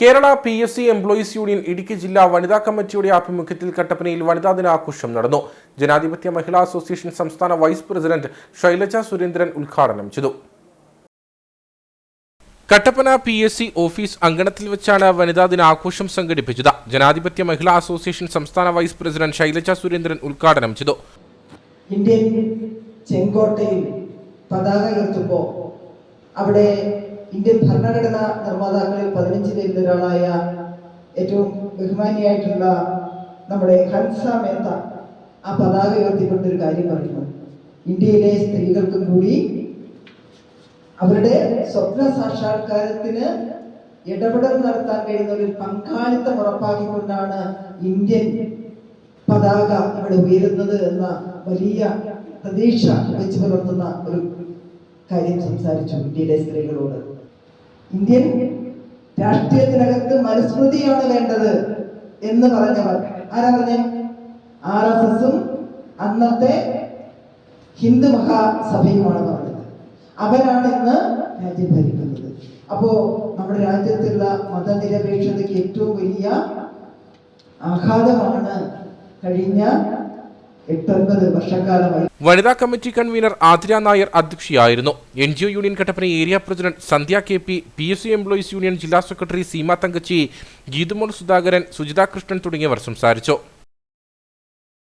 Kerala P S C employees union Idukki ജില്ലാ വനിതാ കമ്മിറ്റിയുടെ ആഭിമുഖ്യത്തിൽ കട്ടപ്പനയിൽ വനിതാ ദിനാഘോഷം നടന്നു. ജനാധിപത്യ മഹിളാ അസോസിയേഷൻ സംസ്ഥാന വൈസ് പ്രസിഡന്റ് ശൈലജ സുരേന്ദ്രൻ ഉദ്ഘാടനം ചെയ്തു. Kattappana P S C office അങ്കണത്തിൽ വെച്ചാണ് വനിതാ ദിനാഘോഷം സംഘടിപ്പിച്ചത്. ജനാധിപത്യ മഹിളാ അസോസിയേഷൻ സംസ്ഥാന വൈസ് പ്രസിഡന്റ് ശൈലജ സുരേന്ദ്രൻ ഉദ്ഘാടനം ചെയ്തു. ഇന്ത്യൻ ചെങ്കോട്ടയിൽ പതാക ഉയർത്തുമ്പോൾ അവിടെ ഇന്ത്യൻ ഭരണഘടനാ നിർമ്മാതാക്കളിൽ പതിനഞ്ച് പേരിൽ ഒരാളായ ഏറ്റവും ബഹുമാനിയായിട്ടുള്ള നമ്മുടെ ഹൻസ മേത്ത ആ പതാക ഉയർത്തിക്കൊണ്ട് ഒരു കാര്യം പറയുന്നു. ഇന്ത്യയിലെ സ്ത്രീകൾക്കും കൂടി അവരുടെ സ്വപ്ന സാക്ഷാത്കാരത്തിന് ഇടപെടൽ നടത്താൻ കഴിയുന്ന ഒരു പങ്കാളിത്തം ഉറപ്പാക്കിക്കൊണ്ടാണ് ഇന്ത്യൻ പതാക ഇവിടെ ഉയരുന്നത് എന്ന വലിയ പ്രതീക്ഷ വെച്ച് പുലർത്തുന്ന ഒരു കാര്യം സംസാരിച്ചു ഇന്ത്യയിലെ സ്ത്രീകളോട്. ഇന്ത്യൻ രാഷ്ട്രീയത്തിനകത്ത് മനുസ്മൃതിയാണ് വേണ്ടത് എന്ന് പറഞ്ഞവർ. ആരാ പറഞ്ഞ? ആർ എസ് എസും അന്നത്തെ ഹിന്ദു മഹാസഭയുമാണ് പറഞ്ഞത്. അവരാണ് ഇന്ന് രാജ്യം ഭരിക്കുന്നത്. അപ്പോ നമ്മുടെ രാജ്യത്തുള്ള മതനിരപേക്ഷതയ്ക്ക് ഏറ്റവും വലിയ ആഘാതമാണ് കഴിഞ്ഞ വനിതാ committee convener Athira Nair അധ്യക്ഷയായിരുന്നു. N G O union Kattappana area president Sandhya K P P S C employees union ജില്ലാ സെക്രട്ടറി സീമ തങ്കച്ചി ഗീതുമോൾ സുധാകരൻ സുജിത കൃഷ്ണൻ തുടങ്ങിയവർ സംസാരിച്ചു.